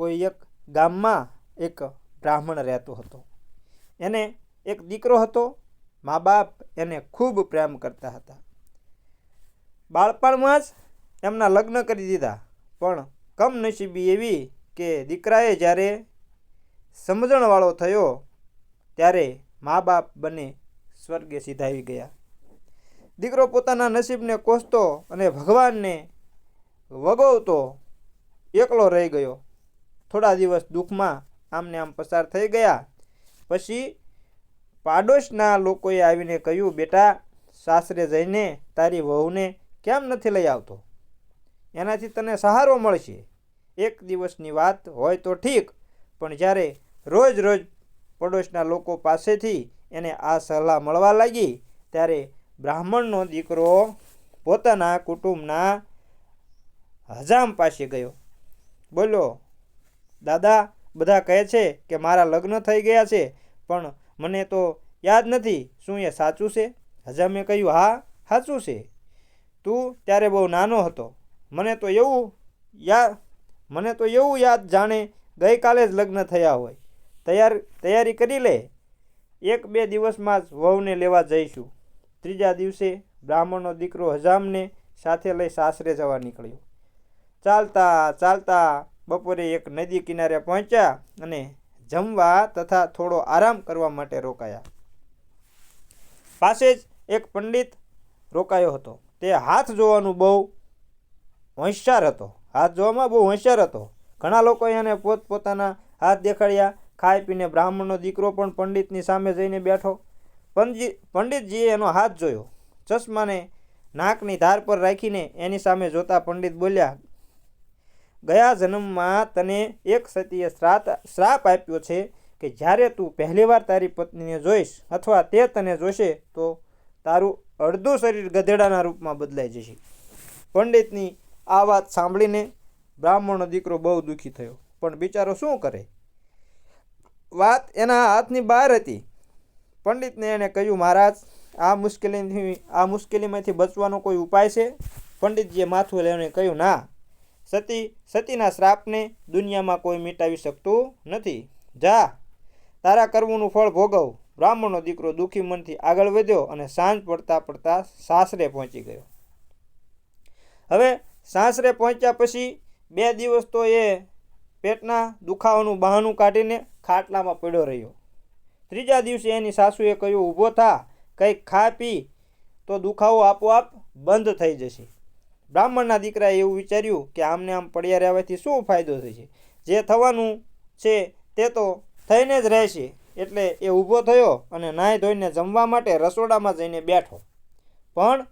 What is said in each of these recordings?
કોઈ એક ગામમાં એક બ્રાહ્મણ રહેતો હતો. એને એક દીકરો હતો. મા બાપ એને ખૂબ પ્રેમ કરતા હતા. બાળપણમાં જ એમના લગ્ન કરી દીધા. પણ કમનસીબી એવી કે દીકરાએ જ્યારે સમજણવાળો થયો, ત્યારે મા બાપ બંને સ્વર્ગે સિધાવી ગયા. દીકરો પોતાના નસીબને કોસતો અને ભગવાનને વગોવતો એકલો રહી ગયો. થોડા દિવસ દુઃખમાં આમને આમ પસાર થઈ ગયા. પછી પાડોશના લોકોએ આવીને કહ્યું, બેટા, સાસરે જઈને તારી વહુને કેમ નથી લઈ આવતો? એનાથી તને સહારો મળશે. એક દિવસની વાત હોય તો ઠીક, પણ જ્યારે રોજ રોજ પડોશના લોકો પાસેથી એને આ સલાહ મળવા લાગી, ત્યારે બ્રાહ્મણનો દીકરો પોતાના કુટુંબના હજામ પાસે ગયો. બોલ્યો દાદા બધા કહે છે કે મારા લગ્ન થઈ ગયા છે, પણ મને તો યાદ નથી શું એ સાચું છે? હજામે કહ્યું, હા, સાચું છે. તું ત્યારે બહુ નાનો હતો. મને તો એવું યાદ મને તો એવું યાદ જાણે ગઈકાલે જ લગ્ન થયા હોય. તૈયાર, તૈયારી કરી લે. એક બે દિવસમાં જ વહુને લેવા જઈશું. ત્રીજા દિવસે બ્રાહ્મણનો દીકરો હજામને સાથે લઈ સાસરે જવા નીકળ્યો. ચાલતા ચાલતા બપોરે એક નદી કિનારે પહોંચ્યા અને જમવા તથા થોડો આરામ કરવા માટે રોકાયા. પાસે જ એક પંડિત રોકાયો હતો. તે હાથ જોવાનું બહુ હોશિયાર હતો. હાથ જોવામાં બહુ હોશિયાર હતો. ઘણા લોકોએ એને પોતપોતાના હાથ દેખાડ્યા. ખાઈ પીને બ્રાહ્મણનો દીકરો પણ પંડિતની સામે જઈને બેઠો. પંડિત પંડિતજીએ એનો હાથ જોયો. ચશ્માને નાકની ધાર પર રાખીને એની સામે જોતા પંડિત બોલ્યા ગયા જન્મમાં તને એક સતીએ શ્રાપ શ્રાપ આપ્યો છે કે જ્યારે તું પહેલીવાર તારી પત્નીને જોઈશ અથવા તે તને જોશે, તો તારું અડધું શરીર ગધેડાના રૂપમાં બદલાઈ જશે. પંડિતની આ વાત સાંભળીને બ્રાહ્મણનો દીકરો બહુ દુઃખી થયો. પણ બિચારો શું કરે? વાત એના હાથની બહાર હતી. પંડિતને એણે કહ્યું, મહારાજ, આ મુશ્કેલીથી, આ મુશ્કેલીમાંથી બચવાનો કોઈ ઉપાય છે? પંડિતજીએ માથું લઈને કહ્યું, ના. સતી, સતીના શ્રાપને દુનિયામાં કોઈ મિટાવી શકતું નથી. જા, તારા કર્મોનું ફળ ભોગવ. બ્રાહ્મણનો દીકરો દુઃખી મનથી આગળ વધ્યો અને સાંજ પડતા પડતા સાસરે પહોંચી ગયો. હવે સાસરે પહોંચ્યા પછી બે દિવસ તો એ પેટના દુખાવાનું બહાનું કાઢીને ખાટલામાં પડ્યો રહ્યો. ત્રીજા દિવસે એની સાસુએ કહ્યું, ઊભો થા, કંઈક ખા, પી. તો દુખાવો આપોઆપ બંધ થઈ જશે. બ્રાહ્મણના દીકરાએ એવું વિચાર્યું કે આમને આમ પડ્યા રહેવાથી શું ફાયદો થશે? જે થવાનું છે તે તો થઈને જ રહેશે. એટલે એ ઊભો થયો અને નાહી ધોઈને જમવા માટે રસોડામાં જઈને બેઠો. પણ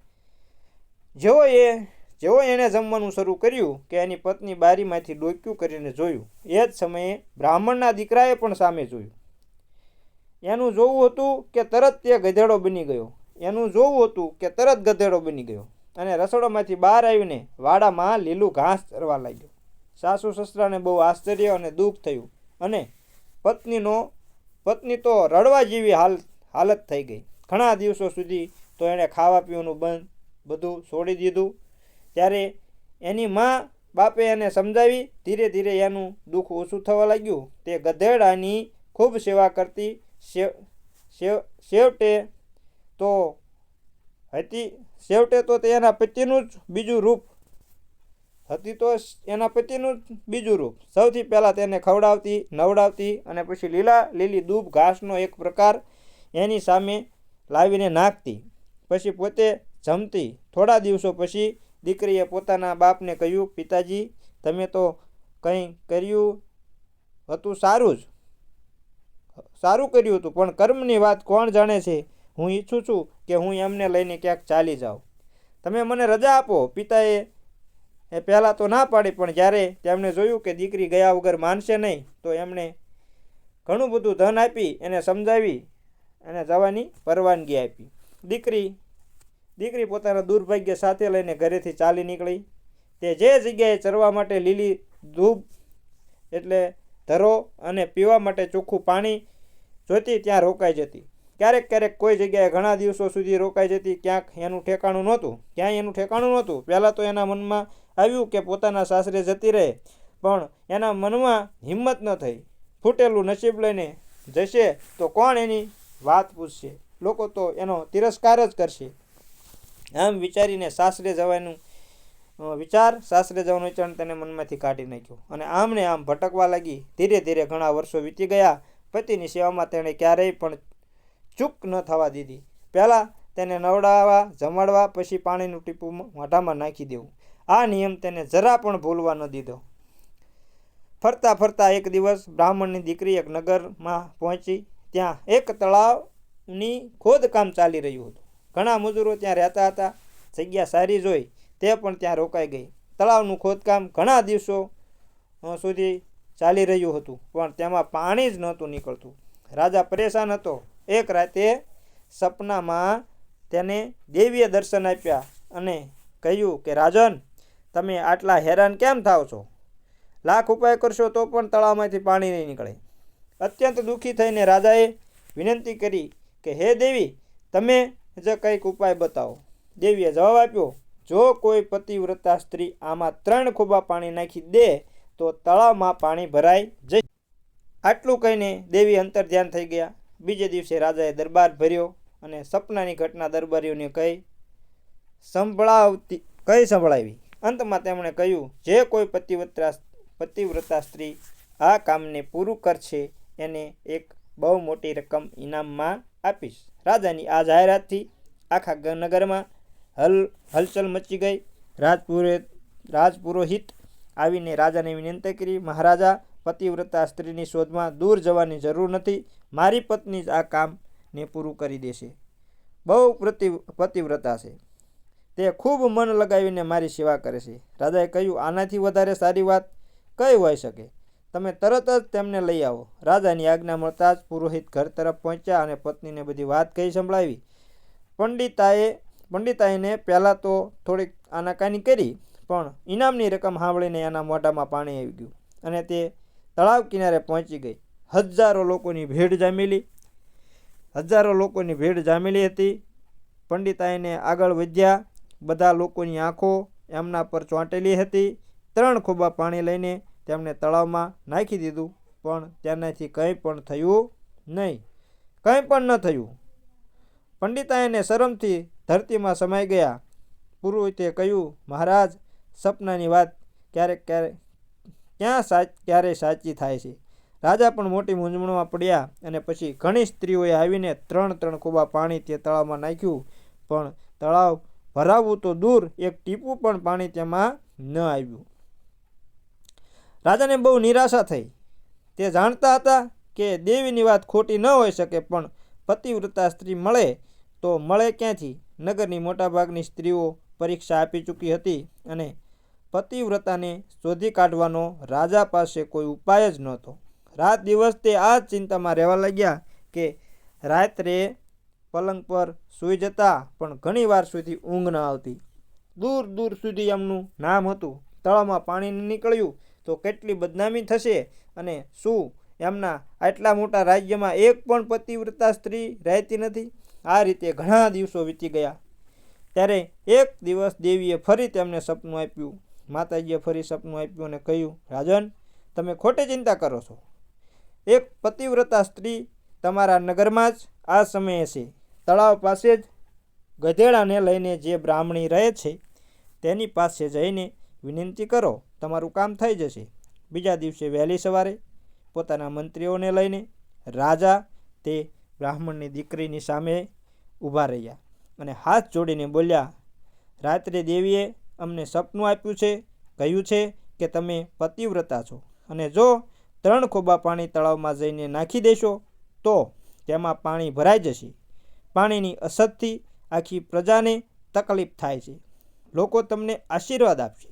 જેવો એ જેવો એણે જમવાનું શરૂ કર્યું કે એની પત્ની બારીમાંથી ડોક્યું કરીને જોયું. એ જ સમયે બ્રાહ્મણના દીકરાએ પણ સામે જોયું. એનું જોવું હતું કે તરત તે ગધેડો બની ગયો. એનું જોવું હતું કે તરત ગધેડો બની ગયો. અને રસોડામાંથી બહાર આવીને વાડામાં લીલું ઘાસ ચરવા લાગ્યો. સાસુ સસરાને બહુ આશ્ચર્ય અને દુઃખ થયું અને પત્નીનો, પત્ની તો રડવા જેવી હાલ, હાલત થઈ ગઈ. ઘણા દિવસો સુધી તો એણે ખાવા પીવાનું બંધ બધું છોડી દીધું. ત્યારે એની મા બાપે એને સમજાવી, ધીરે ધીરે એનું દુઃખ ઓછું થવા લાગ્યું. તે ગધેડાની ખૂબ સેવા કરતી, સેવ સેવ છેવટે તો હતી છેવટે તો તે એના પતિનું જ બીજું રૂપ હતી તો એના પતિનું જ બીજું રૂપ. સૌથી પહેલાં તેને ખવડાવતી, નવડાવતી અને પછી લીલા, લીલી દૂબ ઘાસનો એક પ્રકાર એની સામે લાવીને નાખતી. પછી પોતે જમતી. થોડા દિવસો પછી દીકરીએ પોતાના બાપને કહ્યું, પિતાજી, તમે તો કંઈ કર્યું હતું સારું જ. સારું કર્યું હતું, પણ કર્મની વાત કોણ જાણે છે? હું ઈચ્છું છું કે હું એમને લઈને ક્યાંક ચાલી જાઉં. તમે મને રજા આપો. પિતાએ એ પહેલાં તો ના પાડી, પણ જ્યારે તેમણે જોયું કે દીકરી ગયા વગર માનશે નહીં, તો એમણે ઘણું બધું ધન આપી એને સમજાવી અને જવાની પરવાનગી આપી. દીકરી દીકરી પોતાના દુર્ભાગ્ય સાથે લઈને ઘરેથી ચાલી નીકળી. તે જે જગ્યાએ ચરવા માટે લીલી ધૂપ, એટલે ધરો અને પીવા માટે ચોખ્ખું પાણી જોતી ત્યાં રોકાઈ જતી. ક્યારેક ક્યારેક કોઈ જગ્યાએ ઘણા દિવસો સુધી રોકાઈ જતી, ક્યાંક એનું ઠેકાણું નહોતું, ક્યાંય એનું ઠેકાણું નહોતું. પહેલાં તો એના મનમાં આવ્યું કે પોતાના સાસરે જતી રહે, પણ એના મનમાં હિંમત ન થઈ. ફૂટેલું નસીબ લઈને જશે તો કોણ એની વાત પૂછશે? લોકો તો એનો તિરસ્કાર જ કરશે. આમ વિચારીને સાસરે જવાનું વિચાર સાસરે જવાનું વિચાર તેને મનમાંથી કાઢી નાખ્યો. અને આમને આમ ભટકવા લાગી. ધીરે ધીરે ઘણા વર્ષો વીતી ગયા. પતિની સેવામાં તેણે ક્યારેય પણ ચૂક ન થવા દીધી. પહેલાં તેને નવડાવવા, જમાડવા, પછી પાણીનું ટીપું મોઢામાં નાખી દેવું. આ નિયમ તેને જરા પણ ભૂલવા ન દીધો. ફરતા ફરતા એક દિવસ બ્રાહ્મણની દીકરી એક નગરમાં પહોંચી. ત્યાં એક તળાવની ખોદકામ ચાલી રહ્યું હતું. ઘણા મજૂરો ત્યાં રહેતા હતા. જગ્યા સારી જોઈ. તે પણ ત્યાં રોકાઈ ગઈ. તળાવનું ખોદકામ ઘણા દિવસો સુધી ચાલી રહ્યું હતું. પણ તેમાં પાણી જ નહોતું નીકળતું. રાજા પરેશાન હતો. એક રાતે સપનામાં તેને દેવીએ દર્શન આપ્યા અને કહ્યું કે, રાજન, તમે આટલા હેરાન કેમ થાવ છો? લાખ ઉપાય કરશો તો પણ તળાવમાંથી પાણી નહીં નીકળે. અત્યંત દુઃખી થઈને રાજાએ વિનંતી કરી કે, હે દેવી, તમે જ કંઈક ઉપાય બતાવો. દેવીએ જવાબ આપ્યો, જો કોઈ પતિવ્રતા સ્ત્રી આમાં ત્રણ ખૂબા પાણી નાખી દે, તો તળાવમાં પાણી ભરાઈ જઈ આટલું કહીને દેવી અંતર ધ્યાન થઈ ગયા. બીજે દિવસે રાજાએ દરબાર ભર્યો અને સપનાની ઘટના દરબારીઓને કહી સંભળાવતી કઈ સંભળાવી. અંતમાં તેમણે કહ્યું, જે કોઈ પતિવ્રતા પતિવ્રતા સ્ત્રી આ કામને પૂરું કરશે, એને એક બહુ મોટી રકમ ઇનામમાં આપીશ. રાજાની આ જાહેરાતથી આખા નગરમાં હલ, હલચલ મચી ગઈ. રાજપુરે, રાજપુરોહિત આવીને રાજાને વિનંતી કરી, મહારાજા પતિવ્રતા સ્ત્રીની શોધમાં દૂર જવાની જરૂર નથી. મારી પત્ની જ આ કામને પૂરું કરી દેશે. બહુ પ્રતિ, પતિવ્રતા છે. તે ખૂબ મન લગાવીને મારી સેવા કરે છે. રાજાએ કહ્યું, આનાથી વધારે સારી વાત કઈ હોઈ શકે? તમે તરત જ તેમને લઈ આવો. રાજાની આજ્ઞા મળતા જ પુરોહિત ઘર તરફ પહોંચ્યા અને પત્નીને બધી વાત કહી સંભળાવી. પંડિતાએ, પંડિતાઈને પહેલાં તો થોડીક આનાકાની કરી, પણ ઇનામની રકમ સાંભળીને એના મોઢામાં પાણી આવી ગયું અને તે તળાવ કિનારે પહોંચી ગઈ. હજારો લોકોની ભીડ જામેલી. હજારો લોકોની ભીડ જામેલી હતી. પંડિતાઈને આગળ વધ્યા. બધા લોકોની આંખો એમના પર ચોંટેલી હતી. ત્રણ ખોબા પાણી લઈને તેમણે તળાવમાં નાખી દીધું. પણ તેનાથી કંઈ પણ થયું નહીં. કંઈ પણ ન થયું. પંડિતાઈને શરમથી ધરતીમાં સમાઈ ગયા. પુરોહિતે કહ્યું, મહારાજ, સપનાની વાત ક્યારેક ક્યારેક ક્યાં સાચ, ક્યારે સાચી થાય છે? રાજા પણ મોટી મૂંઝવણમાં પડ્યા અને પછી ઘણી સ્ત્રીઓએ આવીને ત્રણ ત્રણ ખોબા પાણી તે તળાવમાં નાખ્યું. પણ તળાવ ભરાવવું તો દૂર, એક ટીપું પણ પાણી તેમાં ન આવ્યું. રાજાને બહુ નિરાશા થઈ. તે જાણતા હતા કે દેવીની વાત ખોટી ન હોઈ શકે, પણ પતિવ્રતા સ્ત્રી મળે તો મળે ક્યાંથી? નગરની મોટાભાગની સ્ત્રીઓ પરીક્ષા આપી ચૂકી હતી અને પતિવ્રતાને શોધી કાઢવાનો રાજા પાસે કોઈ ઉપાય જ નહોતો. રાત દિવસ તે આ ચિંતામાં રહેવા લાગ્યા કે રાત્રે પલંગ પર સૂઈ જતા પણ ઘણીવાર સુધી ઊંઘ ન આવતી. દૂર દૂર સુધી એમનું નામ હતું. તળાવમાં પાણી નીકળ્યું તો કેટલી બદનામી થશે અને શું? એમના આટલા મોટા રાજ્યમાં એક પણ પતિવ્રતા સ્ત્રી રહેતી નથી. આ રીતે ઘણા દિવસો વીતી ગયા. ત્યારે એક દિવસ દેવીએ ફરી તેમને સપનું આપ્યું. માતાજીએ ફરી સપનું આપ્યું અને કહ્યું, રાજન, તમે ખોટી ચિંતા કરો છો. એક પતિવ્રતા સ્ત્રી તમારા નગરમાં જ આ સમયે છે. તળાવ પાસે જ ગધેડાને લઈને જે બ્રાહ્મણી રહે છે, તેની પાસે જઈને વિનંતી કરો, તમારું કામ થઈ જશે. બીજા દિવસે વહેલી સવારે પોતાના મંત્રીઓને લઈને રાજા તે બ્રાહ્મણની દીકરીની સામે ઊભા રહ્યા અને હાથ જોડીને બોલ્યા, રાત્રે દેવીએ અમને સપનું આપ્યું છે, કહ્યું છે કે તમે પતિવ્રતા છો. અને જો ત્રણ ખોબા પાણી તળાવમાં જઈને નાખી દેશો, તો તેમાં પાણી ભરાઈ જશે. પાણીની અસરથી આખી પ્રજાને તકલીફ થાય છે. લોકો તમને આશીર્વાદ આપશે.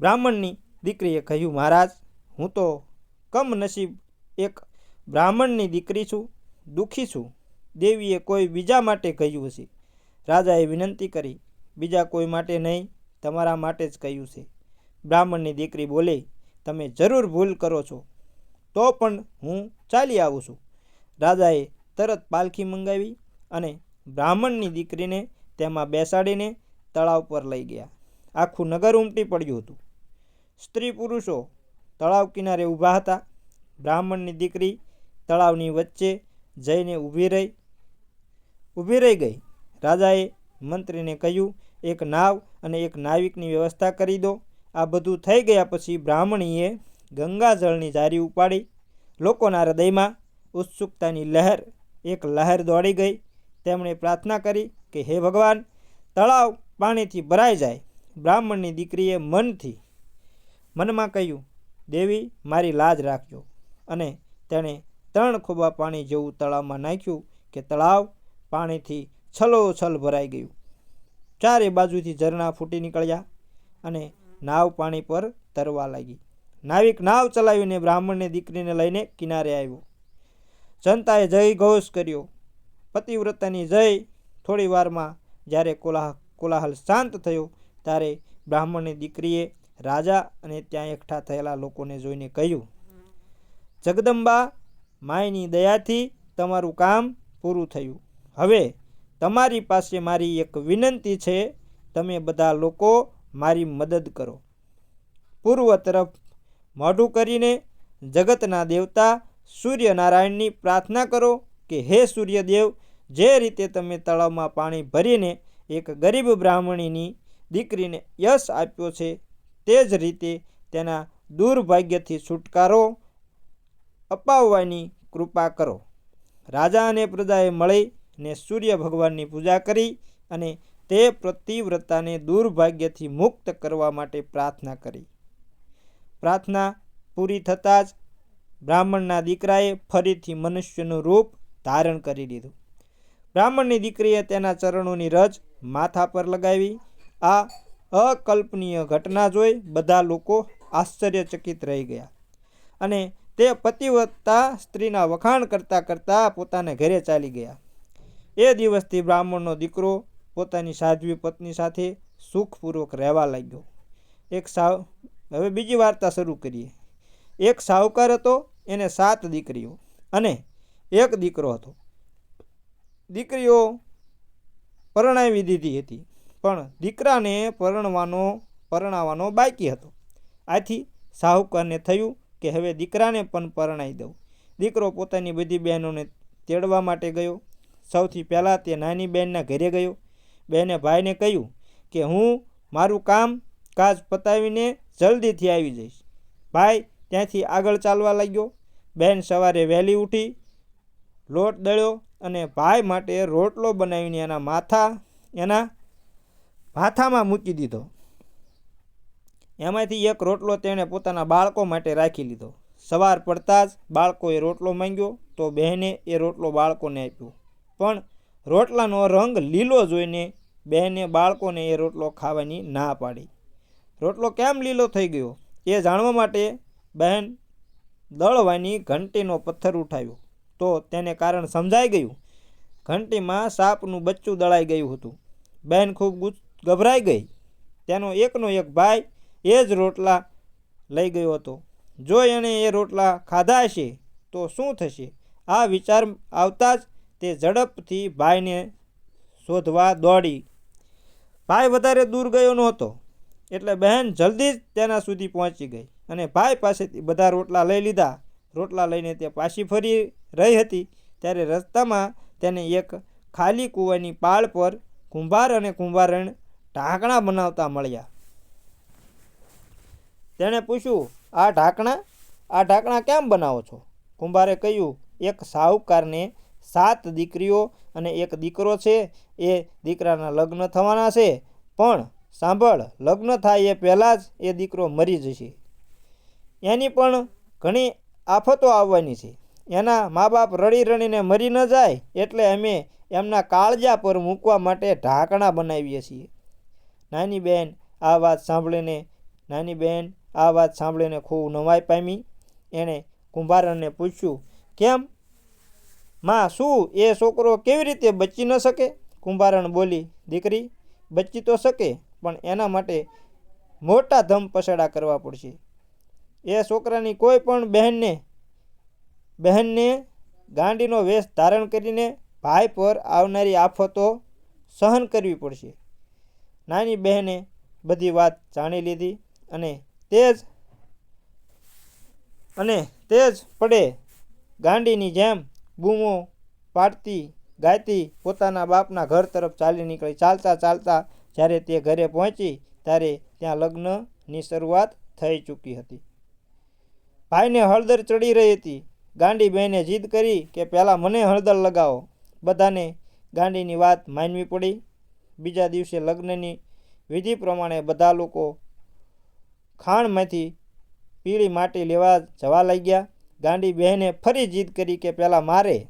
બ્રાહ્મણની દીકરીએ કહ્યું, મહારાજ, હું તો કમનસીબ એક બ્રાહ્મણની દીકરી છું, દુઃખી છું. દેવીએ કોઈ બીજા માટે કહ્યું હશે. રાજાએ વિનંતી કરી બીજા કોઈ માટે નહીં, તમારા માટે જ કહ્યું છે. બ્રાહ્મણની દીકરી બોલે, તમે જરૂર ભૂલ કરો છો. તો પણ હું ચાલી આવું છું. રાજાએ તરત પાલખી મંગાવી અને બ્રાહ્મણની દીકરીને તેમાં બેસાડીને તળાવ પર લઈ ગયા. આખું નગર ઉમટી પડ્યું હતું. સ્ત્રી પુરુષો તળાવ કિનારે ઊભા હતા. બ્રાહ્મણની દીકરી તળાવની વચ્ચે જઈને ઊભી રહી ઊભી રહી ગઈ. રાજાએ મંત્રીને કહ્યું, એક નાવ અને એક નાવિકની વ્યવસ્થા કરી દો. આ બધું થઈ ગયા પછી બ્રાહ્મણીએ ગંગાજળની જારી ઉપાડી. લોકોના હૃદયમાં ઉત્સુકતાની લહેર, એક લહેર દોડી ગઈ. તેમણે પ્રાર્થના કરી કે, હે ભગવાન, તળાવ પાણીથી ભરાઈ જાય. બ્રાહ્મણની દીકરીએ મનથી, મનમાં કહ્યું, દેવી, મારી લાજ રાખજો. અને તેણે ત્રણ ખોબા પાણી જેવું તળાવમાં નાખ્યું કે, તળાવ પાણીથી છલોછલ ભરાઈ ગયું. ચારે બાજુથી ઝરણા ફૂટી નીકળ્યા અને નાવ પાણી પર તરવા લાગી. નાવિક નાવ ચલાવીને બ્રાહ્મણની દીકરીને લઈને કિનારે આવ્યો. જનતાએ જય ઘોષ કર્યો. પતિવ્રતાની જય થોડી વારમાં જ્યારે કોલાહ, કોલાહલ શાંત થયો ત્યારે બ્રાહ્મણની દીકરીએ રાજા અને ત્યાં એકઠા થયેલા લોકોને જોઈને કહ્યું, જગદંબા, માયની દયાથી તમારું કામ પૂરું થયું. હવે તમારી પાસે મારી એક વિનંતી છે, તમે બધા લોકો મારી મદદ કરો. પૂર્વ તરફ મોઢું કરીને જગતના દેવતા સૂર્યનારાયણની પ્રાર્થના કરો કે હે સૂર્યદેવ, જે રીતે તમે તળાવમાં પાણી ભરીને એક ગરીબ બ્રાહ્મણીની દીકરીને યશ આપ્યો છે, તે જ રીતે તેના દુર્ભાગ્યથી છુટકારો અપાવવાની કૃપા કરો. રાજા અને પ્રજાએ મળીને સૂર્ય ભગવાનની પૂજા કરી અને તે પ્રતિવ્રતાને દુર્ભાગ્યથી મુક્ત કરવા માટે પ્રાર્થના કરી. પ્રાર્થના પૂરી થતાં જ બ્રાહ્મણના દીકરાએ ફરીથી મનુષ્યનું રૂપ ધારણ કરી લીધું. બ્રાહ્મણની દીકરીએ તેના ચરણોની રજ માથા પર લગાવી. આ અકલ્પનીય ઘટના જોઈ બધા લોકો આશ્ચર્યચકિત રહી ગયા અને તે પતિવ્રતા સ્ત્રીના વખાણ કરતાં કરતાં પોતાને ઘરે ચાલી ગયા. એ દિવસથી બ્રાહ્મણનો દીકરો પોતાની સાધ્વી પત્ની સાથે સુખપૂર્વક રહેવા લાગ્યો. એક સાવ, હવે બીજી વાર્તા શરૂ કરીએ. એક સાહુકાર હતો, એને સાત દીકરીઓ અને એક દીકરો હતો. દીકરીઓ પરણાવી દીધી હતી, પણ દીકરાને પરણવાનો, પરણાવવાનો બાકી હતો. આથી સાહુકારને થયું કે હવે દીકરાને પણ પરણાવી દઉં. દીકરો પોતાની બધી બહેનોને તેડવા માટે ગયો. સૌથી પહેલાં તે નાની બહેનના ઘરે ગયો. બહેને ભાઈને કહ્યું કે, હું મારું કામ કાજ પતાવીને જલ્દીથી આવી જઈશ. ભાઈ, ત્યાંથી આગળ ચાલવા લાગ્યો. બહેન સવારે વહેલી ઉઠી, લોટ દળ્યો અને ભાઈ માટે રોટલો બનાવીને એના માથા, એના માથામાં મૂકી દીધો. એમાંથી એક રોટલો તેણે પોતાના બાળકો માટે રાખી લીધો. સવાર પડતાં જ બાળકોએ રોટલો માંગ્યો તો બહેને એ રોટલો બાળકોને આપ્યો. પણ રોટલાનો રંગ લીલો જોઈને બહેને બાળકોને એ રોટલો ખાવાની ના પાડી. રોટલો કેમ લીલો થઈ ગયો એ જાણવા માટે બહેન દળવાની ઘંટીનો પથ્થર ઉઠાવ્યો. તો તેને કારણ સમજાઈ ગયું. ઘંટીમાં સાપનું બચ્ચું દળાઈ ગયું હતું. બહેન ખૂબ ગભરાઈ ગઈ. તેનો એકનો એક ભાઈ એ જ રોટલા લઈ ગયો હતો. જો એણે એ રોટલા ખાધા હશે તો શું થશે? આ વિચાર આવતા જ તે ઝડપથી ભાઈને શોધવા દોડી. ભાઈ વધારે દૂર ગયો નહોતો, એટલે બહેન જલ્દી જ તેના સુધી પહોંચી ગઈ અને ભાઈ પાસેથી બધા રોટલા લઈ લીધા. રોટલા લઈને તે પાછી ફરી રહી હતી, ત્યારે રસ્તામાં તેને એક ખાલી કૂવાની પાળ પર કુંભાર અને કુંભારણ ઢાંકણા બનાવતા મળ્યા. તેણે પૂછ્યું, આ ઢાંકણા આ ઢાંકણા કેમ બનાવો છો? કુંભારે કહ્યું, એક સાહુકારને સાત દીકરીઓ અને એક દીકરો છે, એ દીકરાના લગ્ન થવાના છે. પણ સાંભળ, લગ્ન થાય એ પહેલાં જ એ દીકરો મરી જશે. એની પણ ઘણી આફતો આવવાની છે. એના મા બાપ રડી રડીને મરી ન જાય એટલે અમે એમના કાળજા પર મૂકવા માટે ઢાંકણા બનાવીએ છીએ. નાની બહેન આ વાત સાંભળીને, નાની બહેન આ વાત સાંભળીને ખૂબ નવાઈ પામી. એણે કુંભારણને પૂછ્યું, કેમ માં શું એ છોકરો કેવી રીતે બચી ન શકે? કુંભારણ બોલી, દીકરી, બચી તો શકે, પણ એના માટે મોટા ધમ પછાડા કરવા પડશે. એ છોકરાની કોઈ પણ બહેનને બહેનને ગાંડીનો વેશ ધારણ કરીને ભાઈ પર આવનારી આફતો સહન કરવી પડશે. નાની બહેને બધી વાત જાણી લીધી અને તે જ અને તે જ પડે ગાંડીની જેમ બૂમો, પાડતી, ગાતી, પોતાના બાપના ઘર તરફ ચાલી નીકળી. ચાલતા ચાલતા જ્યારે તે ઘરે પહોંચી, ત્યારે ત્યાં લગ્નની શરૂઆત થઈ ચૂકી હતી. ભાઈને હળદર ચડી રહી હતી. ગાંડી બહેને જીદ કરી કે પહેલાં મને હળદર લગાવો. બધાને ગાંડીની વાત માનવી પડી. બીજા દિવસે લગ્નની વિધિ પ્રમાણે બધા લોકો ખાણમાંથી પીળી માટી લેવા જવા લાગ્યા. ગાંડી બહેને ફરી જીદ કરી કે પહેલાં મારે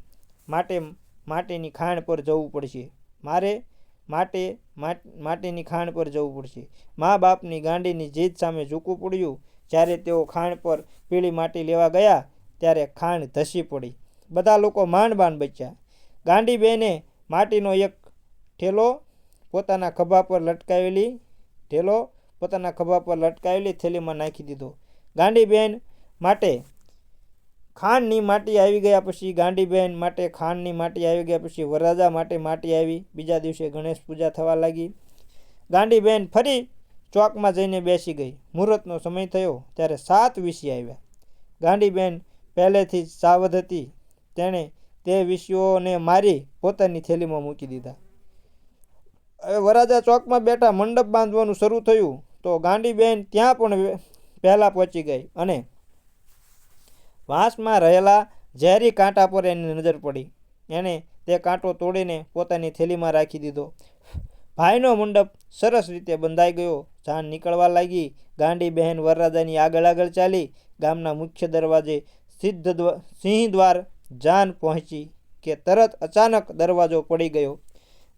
માટે માટીની ખાણ પર જવું પડશે. મારે માટે માટ- માટીની ખાણ પર જવું પડશે. મા બાપની ગાંડીની જીદ સામે ઝૂકવું પડ્યું. જ્યારે તેઓ ખાણ પર પીળી માટી લેવા ગયા, ત્યારે ખાણ ધસી પડી. બધા લોકો માંડ બાંડ બચ્યા. ગાંડી બહેને માટીનો એક ઠેલો પોતાના ખભા પર લટકાવેલી, ઠેલો પોતાના ખભા પર લટકાવેલી થેલીમાં નાખી દીધો. ગાંડી બહેન માટે ખાંડની માટી આવી ગયા પછી ગાંડીબહેન માટે ખાંડની માટી આવી ગયા પછી વરરાજા માટે માટી આવી. બીજા દિવસે ગણેશ પૂજા થવા લાગી. ગાંડીબહેન ફરી ચોકમાં જઈને બેસી ગઈ. મુહૂર્તનો સમય થયો ત્યારે સાત વિષય આવ્યા. ગાંડીબહેન પહેલેથી જ સાવધ હતી. તેણે તે વિષયોને મારી પોતાની થેલીમાં મૂકી દીધા. હવે વરાજા ચોકમાં બેઠા મંડપ બાંધવાનું શરૂ થયું તો ગાંડીબહેન ત્યાં પણ પહેલાં પહોંચી ગઈ અને વાંસમાં રહેલા ઝેરી કાંટા પર એની નજર પડી. એણે તે કાંટો તોડીને પોતાની થેલીમાં રાખી દીધો. ભાઈનો મંડપ સરસ રીતે બંધાઈ ગયો. જાન નીકળવા લાગી. ગાંડી બહેન વરરાજાની આગળ આગળ ચાલી. ગામના મુખ્ય દરવાજે સિદ્ધ સિંહ દ્વાર જાન પહોંચી કે તરત અચાનક દરવાજો પડી ગયો.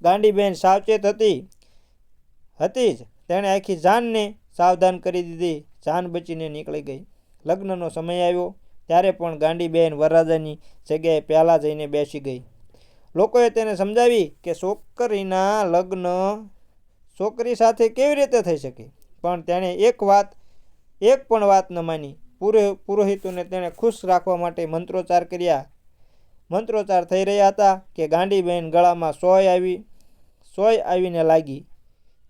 ગાંડી બહેન સાવચેત હતી. હતી જ. તેણે આખી જાનને સાવધાન કરી દીધી. જાન બચીને નીકળી ગઈ. લગ્નનો સમય આવ્યો. ત્યારે પણ ગાંડીબેન વરરાજાની જગ્યાએ પહેલાં જઈને બેસી ગઈ. લોકોએ તેને સમજાવી કે છોકરીના લગ્ન છોકરી સાથે કેવી રીતે થઈ શકે? પણ તેણે એક વાત, એક પણ વાત ન માની. પુરો, પુરોહિતોને તેણે ખુશ રાખવા માટે મંત્રોચ્ચાર કર્યા. મંત્રોચ્ચાર થઈ રહ્યા હતા કે ગાંડી બહેન ગળામાં સોય આવી, સોય આવીને લાગી.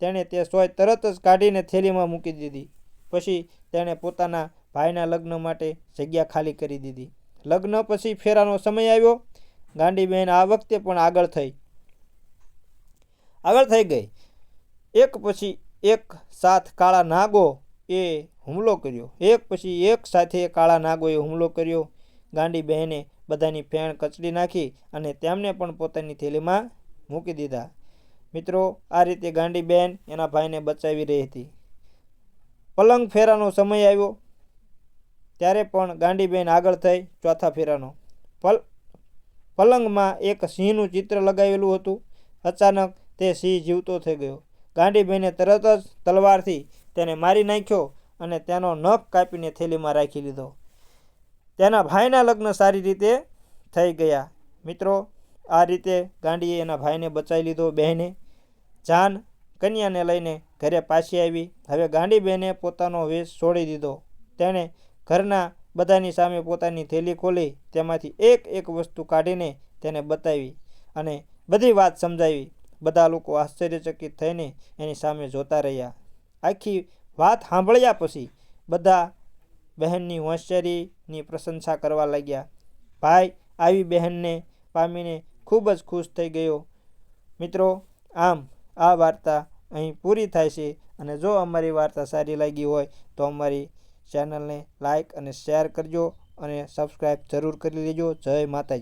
તેણે તે સોય તરત જ કાઢીને થેલીમાં મૂકી દીધી. પછી તેણે પોતાના ભાઈના લગ્ન માટે જગ્યા ખાલી કરી દીધી. લગ્ન પછી ફેરાનો સમય આવ્યો. ગાંડીબહેન આ વખતે પણ આગળ થઈ. આગળ થઈ ગઈ. એક પછી એક સાથ કાળા નાગો એ હુમલો કર્યો. એક પછી એક સાથે કાળા નાગોએ હુમલો કર્યો. ગાંડી બહેને બધાની ફેણ કચડી નાખી અને તેમને પણ પોતાની થેલીમાં મૂકી દીધા. મિત્રો, આ રીતે ગાંડી બહેન એના ભાઈને બચાવી રહી હતી. પલંગ ફેરાનો સમય આવ્યો. ત્યારે પણ ગાંડીબેન આગળ થઈ ચોથા ફેરાનો. પલ, પલંગમાં એક સિંહનું ચિત્ર લગાવેલું હતું. અચાનક તે સિંહ જીવતો થઈ ગયો. ગાંડીબેને તરત જ તલવારથી તેને મારી નાખ્યો અને તેનો નખ કાપીને થેલીમાં રાખી લીધો તેના ભાઈના લગ્ન સારી રીતે થઈ ગયા. મિત્રો, આ રીતે ગાંડીએ એના ભાઈને બચાવી લીધો, બહેને. જાન કન્યાને લઈને ઘરે પાછી આવી. હવે ગાંડીબેને પોતાનો વેશ છોડી દીધો. તેણે ઘરના બધાની સામે પોતાની થેલી ખોલી, તેમાંથી એક એક વસ્તુ કાઢીને તેને બતાવી અને બધી વાત સમજાવી. બધા લોકો આશ્ચર્યચકિત થઈને એની સામે જોતા રહ્યા. આખી વાત સાંભળ્યા પછી બધા બહેનની હોશિયારીની પ્રશંસા કરવા લાગ્યા. ભાઈ, આવી બહેનને પામીને ખૂબ જ ખુશ થઈ ગયો. મિત્રો, આમ આ વાર્તા અહીં પૂરી થાય છે અને જો અમારી વાર્તા સારી લાગી હોય તો અમારી ચેનલને લાઇક અને શેર કરજો અને સબસ્ક્રાઈબ જરૂર કરી લેજો. જય માતાજી.